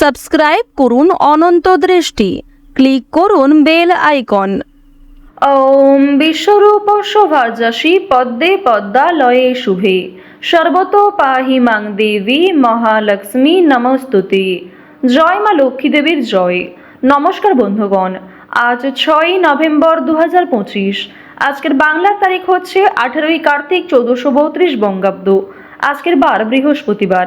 Subscribe করুন অনন্ত দৃষ্টি। Click করুন বেল আইকন। ওম বিশ্বরূপ শোভাযাসী পদ্মে পদ্মালয়ে শুভে। সর্বত পাহি মাং দেবী মহালক্ষ্মী নমস্তুতি। জয় মা লক্ষ্মী দেবীর জয়। নমস্কার বন্ধুগণ, আজ ছয়ই নভেম্বর দু হাজার পঁচিশ। আজকের বাংলার তারিখ হচ্ছে আঠারোই কার্তিক চৌদ্দশো বঙ্গাব্দ। আজকের বার বৃহস্পতিবার।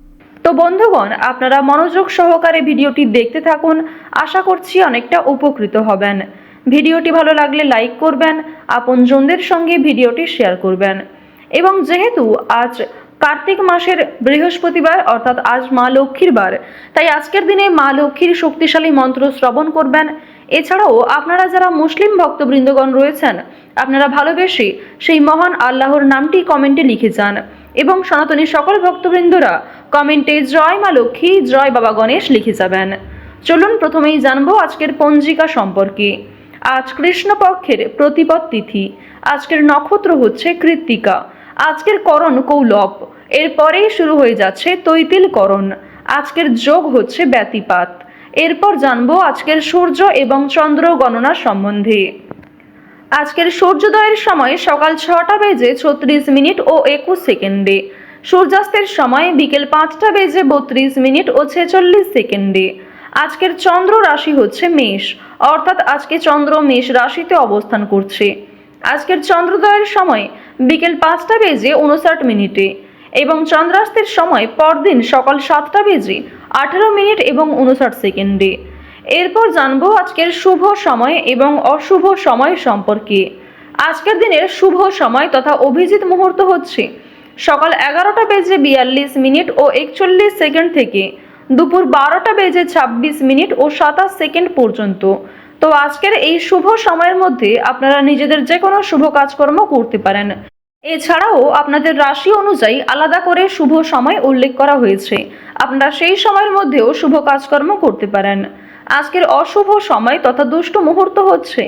তো বন্ধুগণ, আপনারা মনোযোগ সহকারে ভিডিওটি দেখতে থাকুন। আশা করছি অনেকটা উপকৃত হবেন। ভিডিওটি ভালো লাগলে লাইক করবেন, আপনজনদের সঙ্গে ভিডিওটি শেয়ার করবেন। এবং যেহেতু আজ কার্তিক মাসের বৃহস্পতিবার, অর্থাৎ আজ মা লক্ষ্মীর বার, তাই আজকের দিনে মা লক্ষ্মীর শক্তিশালী মন্ত্র শ্রবণ করবেন। এছাড়াও আপনারা যারা মুসলিম ভক্তবৃন্দগণ রয়েছেন, আপনারা ভালোবেসে সেই মহান আল্লাহর নামটি কমেন্টে লিখে যান। এবং সনাতনী সকল ভক্তবৃন্দরা কমেন্টে জয় মা লক্ষ্মী, জয় বাবা গণেশ লিখে যাবেন। চলুন প্রথমেই জানব আজকের পঞ্জিকা সম্পর্কে। আজ কৃষ্ণপক্ষের প্রতিপদ তিথি, আজকের নক্ষত্র হচ্ছে কৃত্তিকা, আজকের করণ কৌলভ এরপরেই শুরু হয়ে যাচ্ছে তৈতিল করণ, আজকের যোগ হচ্ছে ব্যতিপাত। এরপর জানব আজকের সূর্য এবং চন্দ্র গণনা সম্বন্ধে। আজকের সূর্যোদয়ের সময় সকাল ছটা বেজে ছত্রিশ মিনিট ও একুশ সেকেন্ডে। সূর্যাস্তের সময় বিকেল পাঁচটা বেজে বত্রিশ মিনিট ও ছেচল্লিশ সেকেন্ডে। আজকের চন্দ্র রাশি হচ্ছে মেষ, অর্থাৎ আজকে চন্দ্র মেষ রাশিতে অবস্থান করছে। আজকের চন্দ্রোদয়ের সময় বিকেল পাঁচটা বেজে উনষাট মিনিটে এবং চন্দ্রাস্তের সময় পরদিন সকাল সাতটা বেজে আঠারো মিনিট এবং উনষাট সেকেন্ডে। এরপর জানব আজকের শুভ সময় এবং অশুভ সময় সম্পর্কে। আজকের দিনের শুভ সময় তথা অভিজিৎ মুহূর্ত হচ্ছে সকাল এগারোটা বেজে বিয়াল্লিশ মিনিট ও একচল্লিশ সেকেন্ড থেকে দুপুর বারোটা বেজে ছাব্বিশ মিনিট ও সাতাশ সেকেন্ড পর্যন্ত। তো আজকের এই শুভ সময়ের মধ্যে আপনারা নিজেদের যে কোনো শুভ কাজকর্ম করতে পারেন। এছাড়াও আপনাদের রাশি অনুযায়ী আলাদা করে শুভ সময় উল্লেখ করা হয়েছে। আপনারা সেই সময়ের মধ্যেও শুভ কাজকর্ম করতে পারেন। আজকের অশুভ সময় তথা দুষ্ট মুহূর্ত হচ্ছে।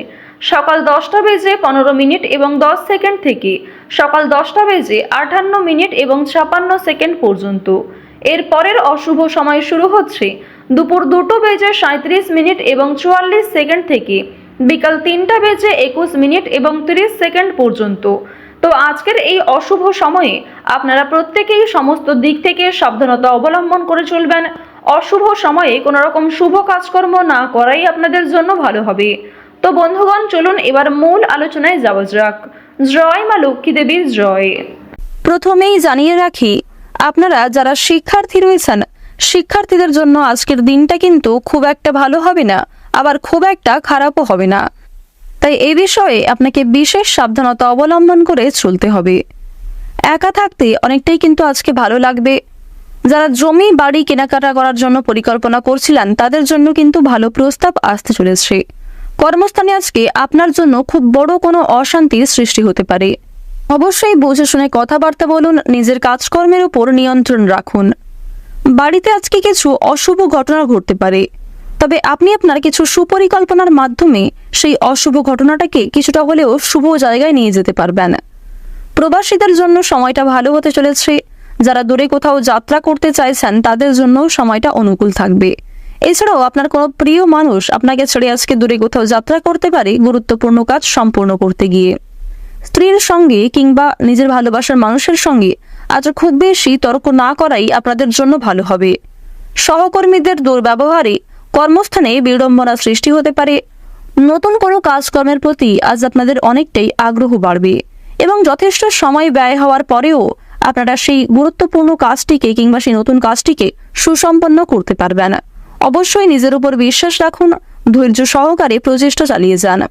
সকাল দশটা বেজে পনেরো মিনিট এবং দশ সেকেন্ড থেকে সকাল দশটা বেজে আটান্ন মিনিট এবং ছাপান্ন সেকেন্ড পর্যন্ত। এর পরের অশুভ সময় শুরু হচ্ছে দুপুর দুটো বেজে সাঁত্রিশ মিনিট এবং চুয়াল্লিশ সেকেন্ড থেকে বিকাল তিনটা বেজে একুশ মিনিট এবং তিরিশ সেকেন্ড পর্যন্ত। তো আজকের এই অশুভ সময়ে আপনারা প্রত্যেকেই সমস্ত দিক থেকে সাবধানতা অবলম্বন করে চলবেন। অশুভ সময়ে কোনো রকম শুভ কাজকর্ম না করাই আপনাদের জন্য ভালো হবে। তো বন্ধুগণ, চলুন এবার মূল আলোচনায় যাওয়া যাক। জয় মা লক্ষ্মী দেবীর জয়। প্রথমেই জানিয়ে রাখি, আপনারা যারা শিক্ষার্থী রয়েছেন, শিক্ষার্থীদের জন্য আজকের দিনটা কিন্তু খুব একটা ভালো হবে না, আবার খুব একটা খারাপও হবে না। তাই এই বিষয়ে আপনাকে বিশেষ সাবধানতা অবলম্বন করে চলতে হবে। একা থাকতে অনেকটাই কিন্তু আজকে ভালো লাগবে। যারা জমি, বাড়ি কেনাকাটা করার জন্য পরিকল্পনা করছিলেন, তাদের জন্য কিন্তু ভালো প্রস্তাব আসতে চলেছে। কর্মস্থানে আজকে আপনার জন্য খুব বড় কোনো অশান্তির সৃষ্টি হতে পারে। অবশ্যই বুঝে শুনে কথাবার্তা বলুন, নিজের কাজকর্মের উপর নিয়ন্ত্রণ রাখুন। বাড়িতে আজকে কিছু অশুভ ঘটনা ঘটতে পারে। তবে আপনি আপনার কিছু সুপরিকল্পনার মাধ্যমে সেই অশুভ ঘটনাটাকে কিছুটা হলেও শুভ জায়গায় নিয়ে যেতে পারবেন। প্রবাসীদের জন্য সময়টা ভালো হতে চলেছে। যারা দূরে কোথাও যাত্রা করতে চাইছেন, তাদের জন্য সময়টা অনুকূল থাকবে। এছাড়াও আপনার কোনো প্রিয় মানুষ আপনাকে ছেড়ে আজকে দূরে কোথাও যাত্রা করতে পারে, গুরুত্বপূর্ণ কাজ সম্পূর্ণ করতে গিয়ে। স্ত্রীর সঙ্গে কিংবা নিজের ভালোবাসার মানুষের সঙ্গে আজ খুব বেশি তর্ক না করাই আপনাদের জন্য ভালো হবে। সহকর্মীদের দুর্ব্যবহারে কর্মস্থানে বিড়ম্বনা সৃষ্টি হতে পারে। নতুন কোনো কাজকর্মের প্রতি আজ আপনাদের অনেকটাই আগ্রহ বাড়বে এবং যথেষ্ট সময় ব্যয় হওয়ার পরেও আপনারা সেই গুরুত্বপূর্ণ কাজটিকে কিংবা সেই নতুন কাজটিকে সুসম্পন্ন করতে পারবেন। অবশ্যই নিজের উপর বিশ্বাস রাখুন, ধৈর্য সহকারে প্রচেষ্টা চালিয়ে যান।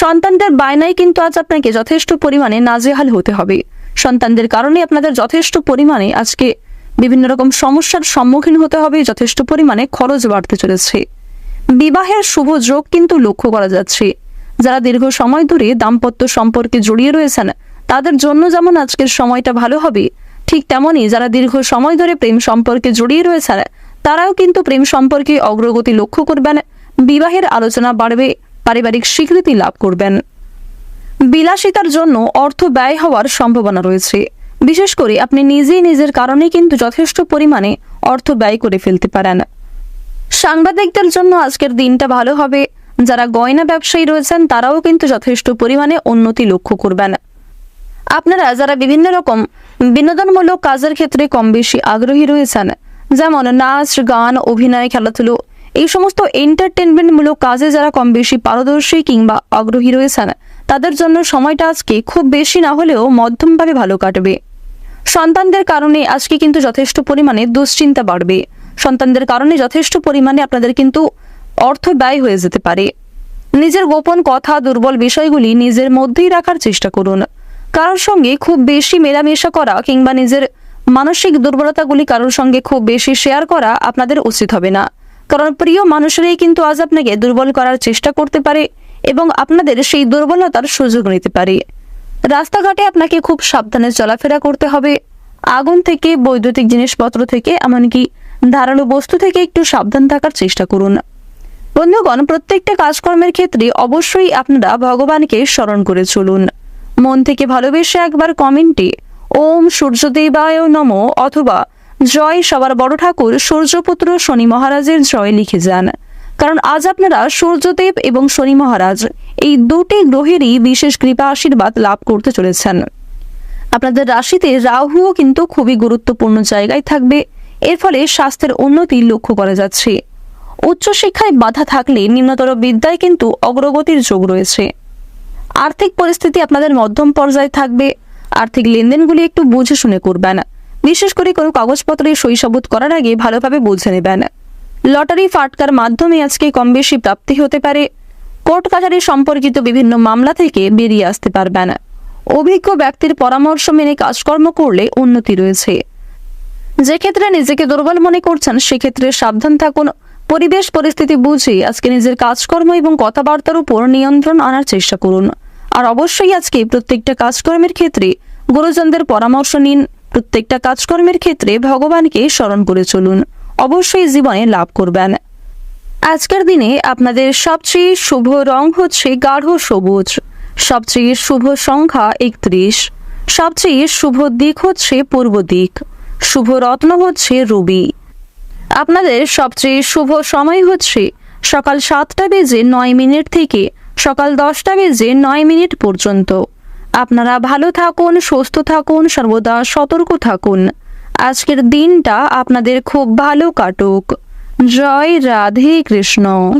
সন্তানদের বায়নায় কিন্তু আজ আপনাকে যথেষ্ট পরিমাণে নাজেহাল হতে হবে। সন্তানদের কারণে আপনাদের যথেষ্ট পরিমাণে আজকে বিভিন্ন রকম সমস্যার সম্মুখীন হতে হবে, যথেষ্ট পরিমাণে খরচ বাড়তে চলেছে। বিবাহের শুভ যোগ কিন্তু লক্ষ্য করা যাচ্ছে। যারা দীর্ঘ সময় ধরে দাম্পত্য সম্পর্কে জড়িয়ে রয়েছেন তাদের জন্য যেমন আজকের সময়টা ভালো হবে, ঠিক তেমনই যারা দীর্ঘ সময় ধরে প্রেম সম্পর্কে জড়িয়ে রয়েছেন, তারাও কিন্তু প্রেম সম্পর্কে অগ্রগতি লক্ষ্য করবেন, বিবাহের আলোচনা বাড়বে, পারিবারিক স্বীকৃতি লাভ করবেন। বিলাসিতার জন্য অর্থ ব্যয় হওয়ার সম্ভাবনা রয়েছে, বিশেষ করে আপনি নিজেই নিজের কারণে কিন্তু যথেষ্ট পরিমাণে অর্থ ব্যয় করে ফেলতে পারেন। সাংবাদিকদের জন্য আজকের দিনটা ভালো হবে, যারা গয়না ব্যবসায়ী রয়েছেন তারাও কিন্তু যথেষ্ট পরিমাণে উন্নতি লক্ষ্য করবেন। আপনারা যারা বিভিন্ন রকম বিনোদনমূলক কাজের ক্ষেত্রে কম বেশি আগ্রহী রয়েছেন, যেমন নাচ, গান, অভিনয়, খেলাধুলো, এই সমস্ত এন্টারটেনমেন্টমূলক কাজে যারা কম বেশি পারদর্শী কিংবা আগ্রহী রয়েছেন, তাদের জন্য সময়টা আজকে খুব বেশি না হলেও মধ্যমভাবে ভালো কাটবে। সন্তানদের কারণে আজকে কিন্তু যথেষ্ট পরিমাণে দুশ্চিন্তা বাড়বে। সন্তানদের কারণে যথেষ্ট পরিমাণে আপনাদের কিন্তু অর্থ ব্যয় হয়ে যেতে পারে। নিজের গোপন কথা, দুর্বল বিষয়গুলি নিজের মধ্যেই রাখার চেষ্টা করুন। কারোর সঙ্গে খুব বেশি মেলামেশা করা কিংবা নিজের মানসিক দুর্বলতাগুলি কারোর সঙ্গে খুব বেশি শেয়ার করা আপনাদের উচিত হবে না। কারণ প্রিয় মানুষেরাই কিন্তু আজ আপনাকে দুর্বল করার চেষ্টা করতে পারে এবং আপনাদের সেই দুর্বলতার সুযোগ নিতে পারে। রাস্তাঘাটে আপনাকে খুব সাবধানে চলাফেরা করতে হবে। আগুন থেকে, বৈদ্যুতিক জিনিসপত্র থেকে, এমনকি ধারালো বস্তু থেকে একটু সাবধান থাকার চেষ্টা করুন। বন্ধুগণ, প্রত্যেকটা কাজকর্মের ক্ষেত্রে অবশ্যই আপনারা ভগবানকে স্মরণ করে চলুন। মন থেকে ভালোবেসে একবার কমেন্টে, ওম সূর্যদেবায় নম অথবা জয় সবার বড় ঠাকুর, সূর্যপুত্র শনি মহারাজের জয় লিখে যান। কারণ আজ আপনারা সূর্যদেব এবং শনি মহারাজ, এই দুটি গ্রহেরই বিশেষ কৃপা আশীর্বাদ লাভ করতে চলেছেন। আপনাদের রাশিতে রাহুও কিন্তু খুবই গুরুত্বপূর্ণ জায়গায় থাকবে। এর ফলে স্বাস্থ্যের উন্নতি লক্ষ্য করা যাচ্ছে। উচ্চশিক্ষায় বাধা থাকলে নিম্নতর বিদ্যায় কিন্তু অগ্রগতির যোগ রয়েছে। আর্থিক পরিস্থিতি আপনাদের মধ্যম পর্যায়ে থাকবে। আর্থিক লেনদেনগুলি একটু বুঝে শুনে করবেন। বিশেষ করে কোনো কাগজপত্রে সই সাবুত করার আগে ভালোভাবে বুঝে নেবেন। লটারি ফাটকার মাধ্যমে আজকে কম বেশি প্রাপ্তি হতে পারে। কোর্ট কাছারি সম্পর্কিত বিভিন্ন মামলা থেকে বেরিয়ে আসতে পারবেন। অভিজ্ঞ ব্যক্তির পরামর্শ মেনে কাজকর্ম করলে উন্নতি রয়েছে। যে ক্ষেত্রে নিজেকে দুর্বল মনে করছেন, সেক্ষেত্রে সাবধান থাকুন। পরিবেশ পরিস্থিতি বুঝে আজকে নিজের কাজকর্ম এবং কথাবার্তার উপর নিয়ন্ত্রণ আনার চেষ্টা করুন। আর অবশ্যই আজকে প্রত্যেকটা কাজকর্মের ক্ষেত্রে গুরুজনদের পরামর্শ নিন। প্রত্যেকটা কাজকর্মের ক্ষেত্রে ভগবানকে স্মরণ করে চলুন। অবশ্যই জীবনে লাভ করবেন। আজকের দিনে আপনাদের সবচেয়ে শুভ রং হচ্ছে গাঢ় সবুজ। সবচেয়ে শুভ সংখ্যা একত্রিশ। সবচেয়ে শুভ দিক হচ্ছে পূর্ব দিক। শুভ রত্ন হচ্ছে রুবি। আপনাদের সবচেয়ে শুভ সময় হচ্ছে সকাল সাতটা বেজে নয় মিনিট থেকে সকাল দশটা বেজে নয় মিনিট পর্যন্ত। আপনারা ভালো থাকুন, সুস্থ থাকুন, সর্বদা সতর্ক থাকুন। আজকের দিনটা আপনাদের খুব ভালো কাটুক। জয় রাধে কৃষ্ণ।